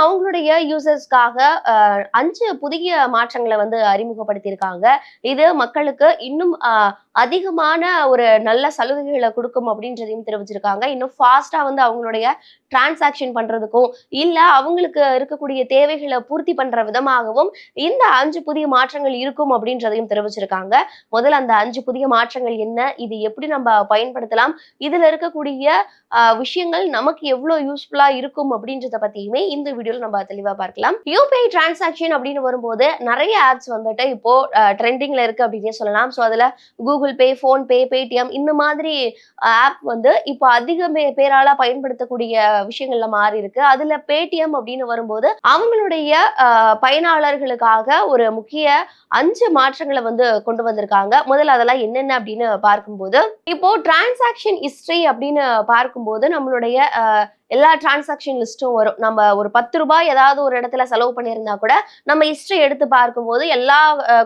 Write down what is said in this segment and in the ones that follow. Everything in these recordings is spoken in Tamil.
அவங்களுடைய யூசர்ஸ்க்காக அஞ்சு புதிய மாற்றங்களை வந்து அறிமுகப்படுத்தியிருக்காங்க. இது மக்களுக்கு இன்னும் அதிகமான ஒரு நல்ல சலுகைகளை கொடுக்கும் அப்படின்றதையும் தெரிவிச்சிருக்காங்க. இன்னும் ஃபாஸ்டா வந்து அவங்களுடைய டிரான்சாக்ஷன் பண்றதுக்கும் இல்ல அவங்களுக்கு இருக்கக்கூடிய தேவைகளை பூர்த்தி பண்ற விதமாகவும் இந்த அஞ்சு புதிய மாற்றங்கள் இருக்கும் அப்படின்றதையும் தெரிவிச்சிருக்காங்க. முதல்ல அந்த அஞ்சு புதிய மாற்றங்கள் என்ன இது எப்படி நம்ம பயன்படுத்தலாம் இதுல இருக்கக்கூடிய ஆஹ், விஷயங்கள் நமக்கு எவ்வளவு யூஸ்ஃபுல்லா இருக்கும் அப்படின்றத பத்தியுமே இந்த வீடியோல நம்ம தெளிவா பார்க்கலாம். யூபிஐ டிரான்சாக்ஷன் அப்படின்னு வரும்போது நிறைய ஆப்ஸ் வந்துட்டு இப்போ ட்ரெண்டிங்ல இருக்கு அப்படின்னே சொல்லலாம். ஸோ அதுல கூகுள் பே போன்பே பேடிஎம் இந்த மாதிரி ஆப் வந்து இப்போ அதிக பேரால பயன்படுத்தக்கூடிய விஷயங்கள்ல மாறி இருக்கு. அதுல பேடிஎம் அப்படின்னு வரும்போது அவங்களுடைய ஆஹ், பயனாளர்களுக்காக ஒரு முக்கிய அஞ்சு மாற்றங்களை வந்து கொண்டு வந்திருக்காங்க. முதல்ல அதெல்லாம் என்னென்ன அப்படின்னு பார்க்கும்போது இப்போ டிரான்சாக்ஷன் ஹிஸ்டரி அப்படின்னு பார்க்கும்போது நம்மளுடைய எல்லா டிரான்சாக்ஷன் லிஸ்ட்டும் வரும். நம்ம ஒரு பத்து ரூபாய் ஏதாவது ஒரு இடத்துல செலவு பண்ணியிருந்தா கூட நம்ம ஹிஸ்ட்ரி எடுத்து பார்க்கும்போது எல்லா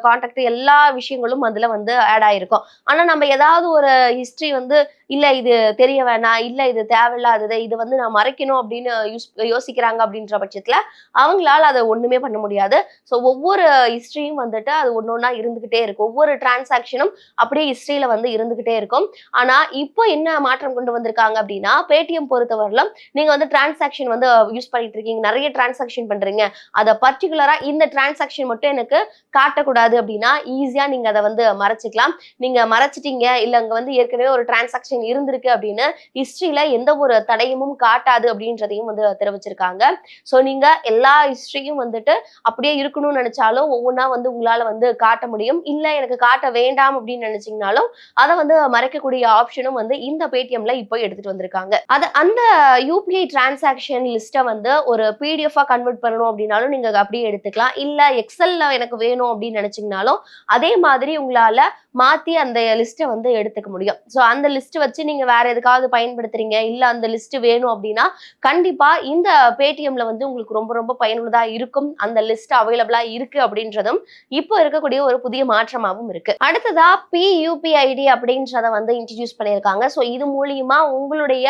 கான்டாக்ட் எல்லா விஷயங்களும் அதுல வந்து ஆட் ஆயிருக்கும். ஆனா நம்ம ஏதாவது ஒரு ஹிஸ்ட்ரி வந்து இல்லை இது தெரிய வேணாம். இல்லை இது தேவையில்லாதது. இது வந்து நான் மறைக்கணும் அப்படின்னு யூஸ் யோசிக்கிறாங்க அப்படின்ற பட்சத்துல அவங்களால அதை ஒண்ணுமே பண்ண முடியாது. ஸோ ஒவ்வொரு ஹிஸ்ட்ரியும் வந்துட்டு அது ஒன்று ஒன்றா இருந்துக்கிட்டே இருக்கும். ஒவ்வொரு டிரான்சாக்ஷனும் அப்படியே ஹிஸ்டரியில வந்து இருந்துகிட்டே இருக்கும். ஆனா இப்போ என்ன மாற்றம் கொண்டு வந்திருக்காங்க அப்படின்னா பேடிஎம் பொறுத்தவரையிலும் நீங்க வந்து டிரான்சாக்ஷன் வந்து uh, யூஸ் பண்ணிட்டு இருக்கீங்க. நிறைய டிரான்சாக்ஷன் பண்றீங்க. அதை பர்டிகுலரா இந்த டிரான்சாக்ஷன் மட்டும் எனக்கு காட்டக்கூடாது அப்படின்னா ஈஸியா நீங்க அதை வந்து மறைச்சிக்கலாம். நீங்க மறைச்சிட்டீங்க இல்ல அங்க வந்து ஏற்கனவே ஒரு டிரான்சாக்ஷன் இருந்திருக்கு அப்படின்னு ஹிஸ்டரியில எந்த ஒரு தடையமும் காட்டாது அப்படின்றதையும் வந்து தெரிவிச்சிருக்காங்க. ஸோ நீங்க எல்லா ஹிஸ்டரியும் வந்துட்டு அப்படியே இருக்கணும்னு நினைச்சாலும் ஒவ்வொன்றா வந்து உங்களால வந்து காட்ட முடியும். இல்ல எனக்கு காட்ட வேண்டாம் அப்படின்னு நினைச்சீங்கனாலும் அதை வந்து மறைக்கக்கூடிய ஆப்ஷனும் வந்து இந்த பேடிஎம்ல இப்போ எடுத்துட்டு வந்திருக்காங்க. அது அந்த uh, யூ யூபிஐ டிரான்சாக்ஷன் லிஸ்ட்டை வந்து ஒரு பிடிஎஃபாக கன்வெர்ட் பண்ணணும் அப்படின்னாலும் நீங்க அப்படியே எடுத்துக்கலாம். இல்ல எக்ஸலில் எனக்கு வேணும் அப்படின்னு நினச்சிங்கனாலும் அதே மாதிரி உங்களால மாத்தி அந்த லிஸ்ட்டை வந்து எடுத்துக்க முடியும். ஸோ அந்த லிஸ்ட் வச்சு நீங்க வேற எதுக்காவது பயன்படுத்துறீங்க இல்ல அந்த லிஸ்ட் வேணும் அப்படின்னா கண்டிப்பா இந்த பேடிஎம்ல வந்து உங்களுக்கு ரொம்ப ரொம்ப பயனுள்ளதா இருக்கும். அந்த லிஸ்ட் அவைலபிளா இருக்கு அப்படின்றதும் இப்போ இருக்கக்கூடிய ஒரு புதிய மாற்றமாகவும் இருக்கு. அடுத்ததா பியூபிஐடி அப்படின்றத வந்து இன்ட்ரடியூஸ் பண்ணியிருக்காங்க. ஸோ இது மூலியமா உங்களுடைய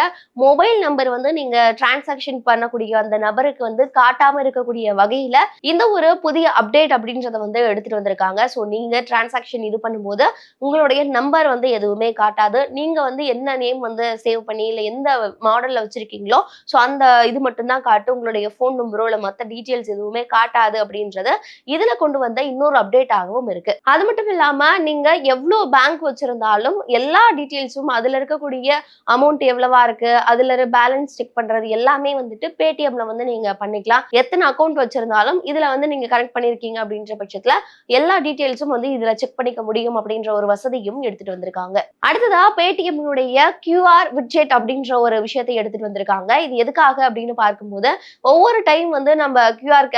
மொபைல் நம்பர் வந்து நீங்க டிரான்சாக்ஷன் பண்ணக்கூடிய அந்த நபருக்கு வந்து காட்டாம இருக்கக்கூடிய வகையில இந்த ஒரு புதிய அப்டேட் அப்படின்றத வந்து எடுத்துட்டு வந்திருக்காங்க. ஸோ நீங்க டிரான்சாக்ஷன் இது பண்ணும்போது உங்களுடைய நம்பர் வந்து எதுவுமே காட்டாது. நீங்க வந்து என்ன நேம் வந்து சேவ் பண்ணி இல்லை எந்த மாடல்ல வச்சிருக்கீங்களோ ஸோ அந்த இது மட்டும்தான் காட்டும். உங்களுடைய ஃபோன் நம்பரோ இல்லை மற்ற டீட்டெயில்ஸ் எதுவுமே காட்டாது அப்படின்றது இதுல கொண்டு வந்த இன்னொரு அப்டேட் ஆகவும் இருக்கு. அது மட்டும் இல்லாம நீங்க எவ்வளோ பேங்க் வச்சிருந்தாலும் எல்லா டீட்டெயில்ஸும் அதுல இருக்கக்கூடிய அமௌண்ட் எவ்வளவா இருக்கு அதுல பேலன்ஸ் செக் பண்றது எல்லாமே வந்துட்டு பேடிஎம்ல வந்து நீங்க பண்ணிக்கலாம். எத்தனை அக்கௌண்ட் வச்சிருந்தாலும் இதுல வந்து நீங்க கனெக்ட் பண்ணிருக்கீங்க அப்படின்ற பட்சத்துல எல்லா டீடைல்ஸும் வந்து இதுல செக் பண்ணிக்க முடியும் அப்படின்ற ஒரு வசதியும் எடுத்துட்டு வந்திருக்காங்க. அடுத்ததா பேடிஎம்னுடைய கியூஆர் விட்ஜெட் அப்படின்ற ஒரு விஷயத்தை எடுத்துட்டு வந்திருக்காங்க. இது எதுக்காக அப்படின்னு பார்க்கும்போது ஒவ்வொரு டைம் வந்து நம்ம கியூஆர்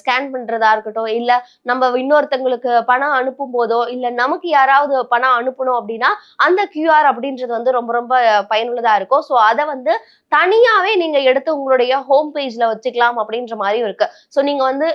ஸ்கேன் பண்றதா இருக்கட்டும் இல்ல நம்ம இன்னொருத்தங்களுக்கு பணம் அனுப்பும் போதோ இல்ல நமக்கு யாராவது பணம் அனுப்பணும் அப்படின்னா அந்த கியூஆர் அப்படின்றது வந்து ரொம்ப ரொம்ப பயனுள்ளதா இருக்கும். ஸோ அதை வந்து தனியாவே நீங்க எடுத்து உங்களுடைய ஹோம் பேஜ்ல வச்சுக்கலாம் அப்படின்ற மாதிரியும் இருக்கு. ஸோ நீங்க வந்து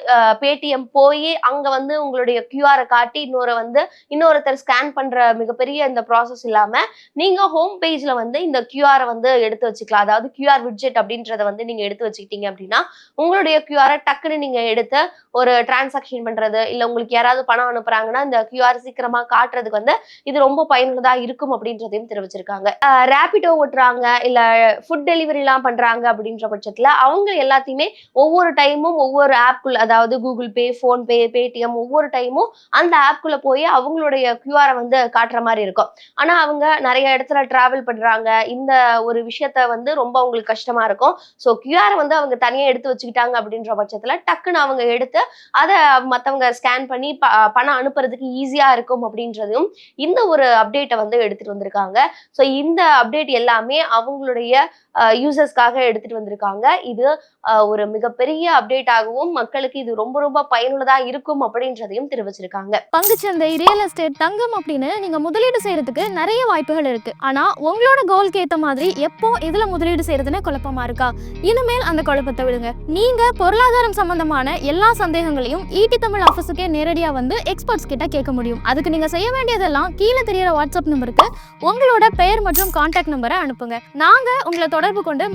பேடிஎம் போய் அங்க வந்து உங்களுடைய கியூஆரை காட்டி இன்னொரு வந்து இன்னொருத்தர் ஸ்கேன் பண்ற மிகப்பெரிய இந்த ப்ராசஸ் இல்லாம நீங்க ஹோம் பேஜ்ல வந்து இந்த கியூஆரை வந்து எடுத்து வச்சுக்கலாம். அதாவது கியூஆர் விட்ஜெட் அப்படின்றத வந்து நீங்க எடுத்து வச்சுக்கிட்டீங்க அப்படின்னா உங்களுடைய கியூஆரை டக்குன்னு நீங்க எடுத்து ஒரு டிரான்சாக்ஷன் பண்றது இல்ல உங்களுக்கு யாராவது பணம் அனுப்புறாங்கன்னா இந்த கியூஆர் சீக்கிரமா காட்டுறதுக்கு வந்து இது ரொம்ப பயனுள்ளதா இருக்கும் அப்படின்றதையும் தெரிவிச்சிருக்காங்க. ரேபிடோ ஓட்டுறாங்க இல்ல ஃபுட் டெலிவரிலாம் பண்றாங்க அப்படின்ற பட்சத்துல அவங்க எல்லாத்தையுமே ஒவ்வொரு டைமும் ஒவ்வொரு ஆப்குள்ள அதாவது Google Pay PhonePe Paytm ஒவ்வொரு டைமும் அந்த ஆப்குள்ள போய் அவங்களுடைய கியூஆரை வந்து காட்டுற மாதிரி இருக்கும். ஆனா அவங்க நிறைய இடத்துல டிராவல் பண்றாங்க. இந்த ஒரு விஷயத்த வந்து ரொம்ப அவங்களுக்கு கஷ்டமா இருக்கும். ஸோ கியூஆரை வந்து அவங்க தனியா எடுத்து வச்சுக்கிட்டாங்க அப்படின்ற பட்சத்துல டக்குன்னு அவங்க எடுத்து அதை மத்தவங்க ஸ்கேன் பண்ணி ப- பணம் அனுப்புறதுக்கு ஈஸியா இருக்கும் அப்படின்றதும் இந்த ஒரு அப்டேட்டை வந்து எடுத்துட்டு வந்திருக்காங்க. ஸோ இந்த அப்டேட் எல்லாமே அவங்களுடைய யூசர்ஸ்க்காக எடுத்துட்டு வந்திருக்காங்க. இது ஒரு மிகப்பெரிய அப்டேட் ஆகவும் மக்களுக்கு இது ரொம்ப ரொம்ப பயனுள்ளதா இருக்கும் அப்படின்றதையும் தெரிவிச்சிருக்காங்க. பங்குச்சந்தை ரியல் எஸ்டேட் தங்கம் அப்படின்னு நீங்க முதலீடு செய்யறதுக்கு நிறைய வாய்ப்புகள் இருக்கு. ஆனா உங்களோட கோல்க்கு ஏத்த மாதிரி எப்போ எதுல முதலீடு செய்யறதுன்னு குழப்பமா இருக்கா? இனிமேல் அந்த குழப்பத்தை விடுங்க. நீங்க பொருளாதாரம் சம்பந்தமான எல்லா சந்தேகங்களையும் ஈட்டி தமிழ் ஆஃபீஸுக்கே நேரடியா வந்து எக்ஸ்பர்ட்ஸ் கிட்ட கேட்க முடியும். அதுக்கு நீங்க செய்ய வேண்டியதெல்லாம் கீழே தெரியற வாட்ஸ்அப் நம்பருக்கு உங்களோட பெயர் மற்றும் கான்டாக்ட் நம்பரை அனுப்புங்க. நாங்க உங்களை தொடர்பு கொண்டு